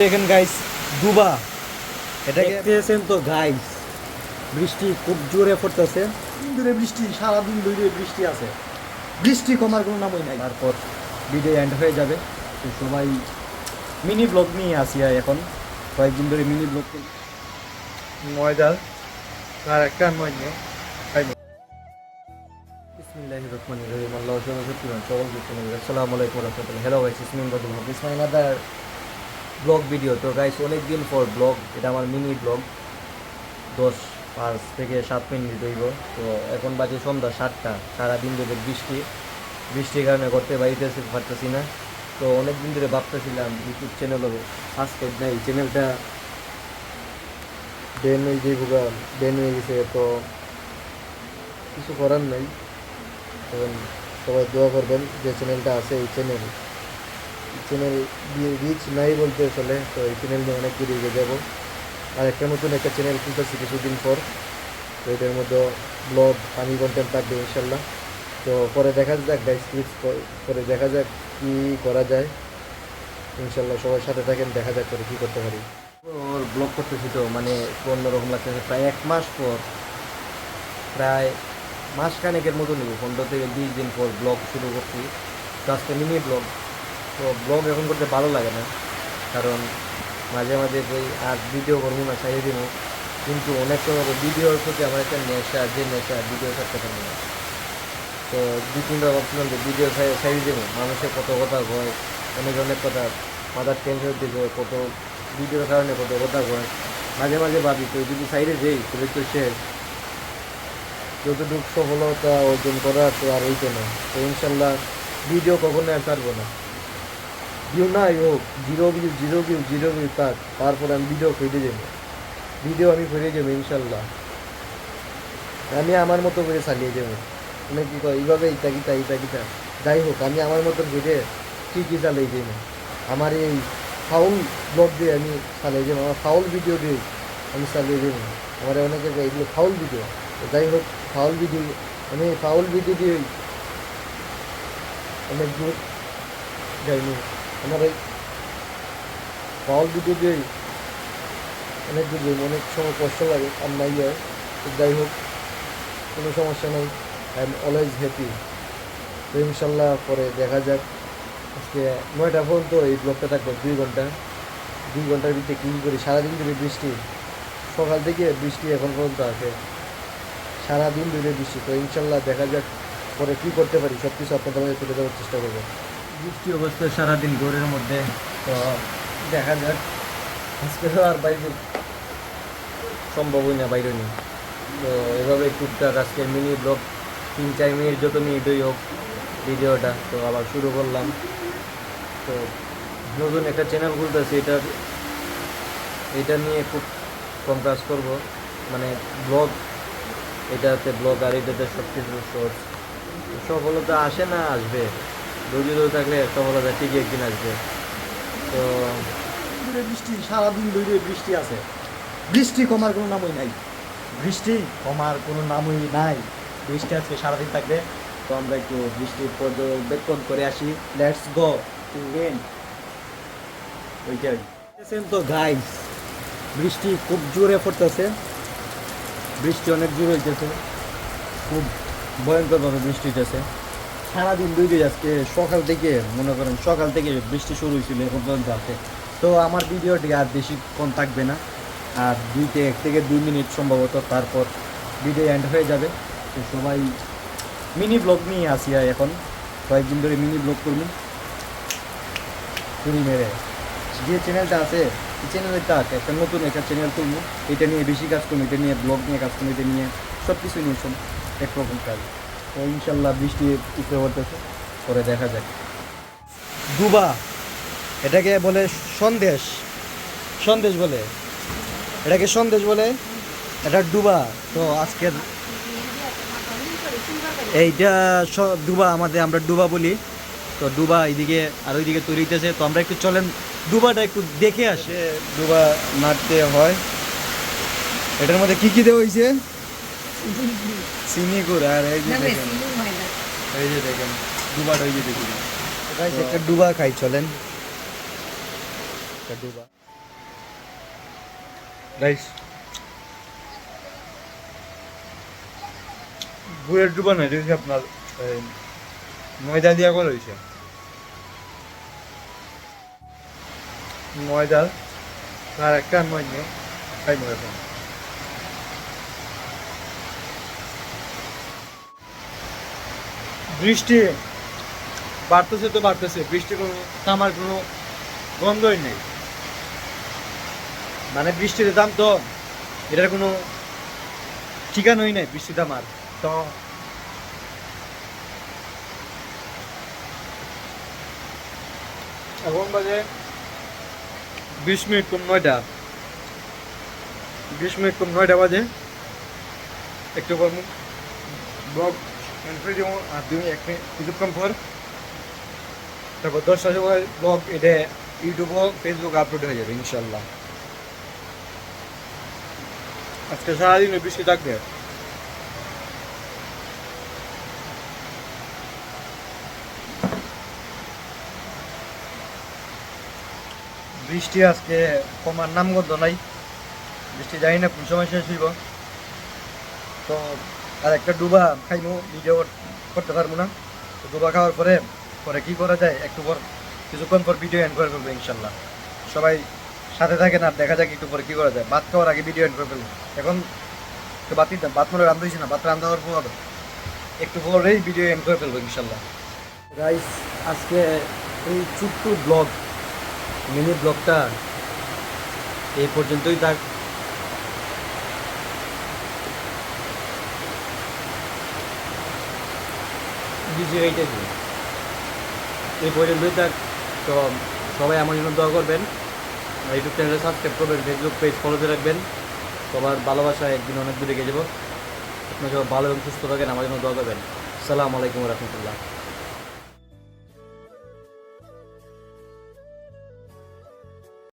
দেখেন গাইস দুবা। এটা দেখতেছেন তো গাইস বৃষ্টি খুব জোরে পড়তেছে। দিন ধরে বৃষ্টি সারাদিন ধরে বৃষ্টি আছে। বৃষ্টি কমার কোনো নামই নাই। তারপর ভিডিও এন্ড হয়ে যাবে। তো সবাই মিনি ব্লগ নিয়ে আসি আর এখন। কয়েকদিন ধরে মিনি ব্লগ ময়দার আর একটা ময়দা রহিম। আল্লাহ সকল কিছু নেই আসসালামু আলাইকুম রাহমাতুল্লাহ। Hello guys Ismin Badul Haq. Is my another vlog video তো গাইস অনেক দিন পর ব্লগ, এটা আমার মিনি ব্লগ। দশ পাঁচ থেকে সাত মিনিট হইব। তো এখন বাজে সন্ধ্যা সাতটা, সারাদিন ধরে বৃষ্টি। বৃষ্টির কারণে করতে বাড়িতে পারতেছি না। তো অনেক দিন ধরে ভাবতেছিলাম ইউটিউব চ্যানেল সাবস্ক্রাইব নাই চ্যানেলটা বেন হয়ে গা বেন হয়ে গেছে, তো কিছু করার নাই। সবাই দোয়া করবেন যে চ্যানেলটা আছে, এই চ্যানেল চ্যানেল রিচ নাই বলতে চলে, তো এই চ্যানেল নিয়ে অনেক দূরে এগিয়ে যাব। আর একটা নতুন একটা চ্যানেল খুলতেছি কিছুদিন পর, তো এটার মধ্যে ব্লগ ফানি কন্টেন্ট থাকবে ইনশাল্লাহ তো পরে দেখা যাক গাইস ক্লিপস পরে দেখা যাক কী করা যায়। ইনশাল্লাহ সবার সাথে থাকেন, দেখা যাক করে কী করতে পারি। ওর ব্লগ করতেছি তো মানে অন্যরকম লাগতেছে। প্রায় এক মাস পর, প্রায় মাস খানেকের মতো নেব। পনেরো থেকে বিশ দিন পর ব্লগ শুরু করছি। তো আজকে মিনি ব্লগ তো ব্লগ এখন করতে ভালো লাগে না। কারণ মাঝে মাঝে ওই আর ভিডিও করব না সাইয়ে দিব। কিন্তু অনেক সময় ভিডিওর প্রতি আমার একটা নেশা, যে নেশা ভিডিও ছাড়তে পারব না। তো দু তিনবার ভাবছিলাম যে ভিডিও সাইড দেবো। মানুষের কত কথা হয় অনেক অনেক কথা, মাথার টেনশন দিবে, কত ভিডিওর কারণে কত কথা হয় মাঝে মাঝে ভাবি তো যদি সাইডে যাই তাহলে তো শেষ। যতটুকু সফলতা অর্জন করা তো আর এইটা না। তো ইনশাল্লাহ ভিডিও কখনো আর ছাড়বো না। ভিউ নাই হোক zero view zero view zero view থাক, তারপরে আমি ভিডিও ফিরে যাব ভিডিও আমি ফিরে যাব ইনশাল্লাহ। আমি আমার মতো করে চালিয়ে যাব। মানে কী কয়, এইভাবে ইটা কিতা ইটা কিতা যাই হোক, আমি আমার মতন ঘুরে ঠিকই চালিয়ে যাব আমার এই ফাউল ব্লগ দিয়ে আমি চালিয়ে যাব আমার ফাউল ভিডিও দিয়ে আমি চালিয়ে যাব আমার অনেকে এগুলো ফাউল ভিডিও যাই হোক ফাউল ভিডিও আমি ফাউল ভিডিও দিয়ে অনেক দূর যাইনি। আমার এই ফাউল ভিডিও দিয়ে অনেক দূর অনেক সময় কষ্ট লাগে আর নাই তো যাই হোক, কোনো সমস্যা নেই। আই এম অলওয়েজ হ্যাপি তো ইনশাল্লাহ পরে দেখা যাক। আজকে নয়টা পর্যন্ত এই ব্লগটা থাকবে, দুই ঘণ্টা। দুই ঘণ্টার ভিতরে কী করি? সারাদিন ধরে বৃষ্টি। সকাল থেকে বৃষ্টি এখন পর্যন্ত আছে। সারাদিন ধরে বৃষ্টি। তো ইনশাল্লাহ দেখা যাক পরে কী করতে পারি। সব কিছু আপনাদের মাঝে তুলে দেওয়ার চেষ্টা করব। বৃষ্টি অবস্থায় সারাদিন ঘরের মধ্যে, তো দেখা যাক। আজকে আর বাইরে সম্ভবই না বাইরে নেই। তো এভাবে টুকটাক আজকে মিনি ব্লগ তিন, চার মিনিট যত মিনিটই হোক ভিডিওটা তো আবার শুরু করলাম। তো নতুন একটা চ্যানেল খুলতেছি এটা এটা নিয়ে খুব কম কাজ করব। মানে ব্লগ এটাতে ব্লগ আর এটাতে সব কিছু শর্টস সফলতা আসে না, আসবে। ধৈর্য ধরে থাকলে সফলতা ঠিকই একদিন আসবে। তো বৃষ্টি, সারাদিন ধরে বৃষ্টি আছে। বৃষ্টি কমার কোনো নামই নাই। বৃষ্টি কমার কোনো নামই নাই। বৃষ্টি আজকে সারাদিন থাকবে। তো আমরা একটু বৃষ্টির পর্যবেক্ষণ করে আসি। লেটস গো টু রেন ওইটাই। তো গাইস বৃষ্টি খুব জোরে পড়তেছে। বৃষ্টি অনেক জোরে হইতেছে। খুব ভয়ঙ্করভাবে বৃষ্টি হইতেছে। সারাদিন দুই আজকে সকাল থেকে, মনে করেন সকাল থেকে বৃষ্টি শুরু হয়েছিল এখন পর্যন্ত আছে তো আমার ভিডিওটি আর বেশিক্ষণ থাকবে না। আর দুই থেকে এক থেকে দুই মিনিট সম্ভবত তারপর ভিডিও এন্ড হয়ে যাবে। তো সবাই মিনি ব্লগ নিয়ে আসি এখন। কয়েকদিন ধরে মিনি ব্লগ করব। চুরি মেরে। যে চ্যানেলটা আছে, এই চ্যানেলের কাজ একটা নতুন একটা চ্যানেল তুলবো এটা নিয়ে বেশি কাজ করব, এটা নিয়ে ব্লগ নিয়ে কাজ করব, এটা নিয়ে সব কিছু নিয়ে সব একরকম কাজ। ইনশাল্লাহ বৃষ্টি উপরে পড়তেছে পরে দেখা যাক। দুবা এটাকে বলে সন্দেশ। সন্দেশ বলে। এটাকে সন্দেশ বলে এটা ডুবা তো আজকের এইটা ডুবা আমাদের আমরা ডুবা বলি। তো ডুবা এইদিকে আর ওইদিকে তৈরি হইতেছে। তো আমরা একটু চলেন ডুবাটা একটু দেখে আসে। ডুবা নাড়তে হয়। এটার মধ্যে কি কি দেওয়া হয়েছে চিনি গুড় আর এই যে দেখেন। এই যে দেখেন ডুবাটা ওই যে দেখি একটা ডুবা খাই চলেন। একটা ডুবা। রাইস। গুড়ের ডুবা নয় দেখছি আপনার ময়দা দিয়া করা হয়েছে। ময়দার আর একটা ময়দা খাই ময়দা বৃষ্টি বাড়তেছে তো বাড়তেছে বৃষ্টি কোনো থামার কোনো গন্ধই নেই। মানে বৃষ্টির দাম তো, এটার কোনো ঠিকানাই নেই বৃষ্টি থামার তো এখন বাজে বিশ মিনিট কম নয়টা। বিশ মিনিট কম নয়টা বাজে। একটু পর ব্লগ এন্ট্রি দিব আর দুই এক মিনিট কিছুক্ষণ পর তারপর দশটার সময় ব্লগ এটা ইউটিউব ও ফেসবুক আপলোড হয়ে যাবে ইনশাল্লাহ আজকে সারাদিন বৃষ্টি থাকবে বৃষ্টি আজকে কমার নামগন্ধ নাই বৃষ্টি জানি না কোন সময় শেষ হইব তো আর একটা ডুবা খাইমু ভিডিও করতে পারব না। তো ডুবা খাওয়ার পরে পরে কি করা যায়? একটু পর, কিছুক্ষণ পর ভিডিও এন্ড করে ফেলব ইনশাল্লাহ। সবাই সাথে থাকেন আর দেখা যাক একটু পরে কী করা যায়। ভাত খাওয়ার আগে ভিডিও এন্ড করে ফেলব। এখন তো বাতি ভাত মনে রান্ধা হয়েছে না, ভাত রান্ধা হওয়ার পর একটু পরেই ভিডিও এন্ড করে ফেলব ইনশাল্লাহ। গাইস আজকে এই ছোট্ট ব্লগ মিনি ব্লগটা এই পর্যন্তই থাক। এইটাই এই পর্যন্তই থাক, তো সবাই আমার জন্য দোয়া করবেন। ইউটিউব চ্যানেলে সাবস্ক্রাইব করবেন ফেসবুক পেজ ফলোতে রাখবেন। সবার ভালোবাসা একদিন অনেক দূরে গিয়ে যাব। আপনার সব ভালো এবং সুস্থ থাকেন, আমার জন্য দোয়া করবেন। সালাম আলাইকুম রহমতুল্লাহ।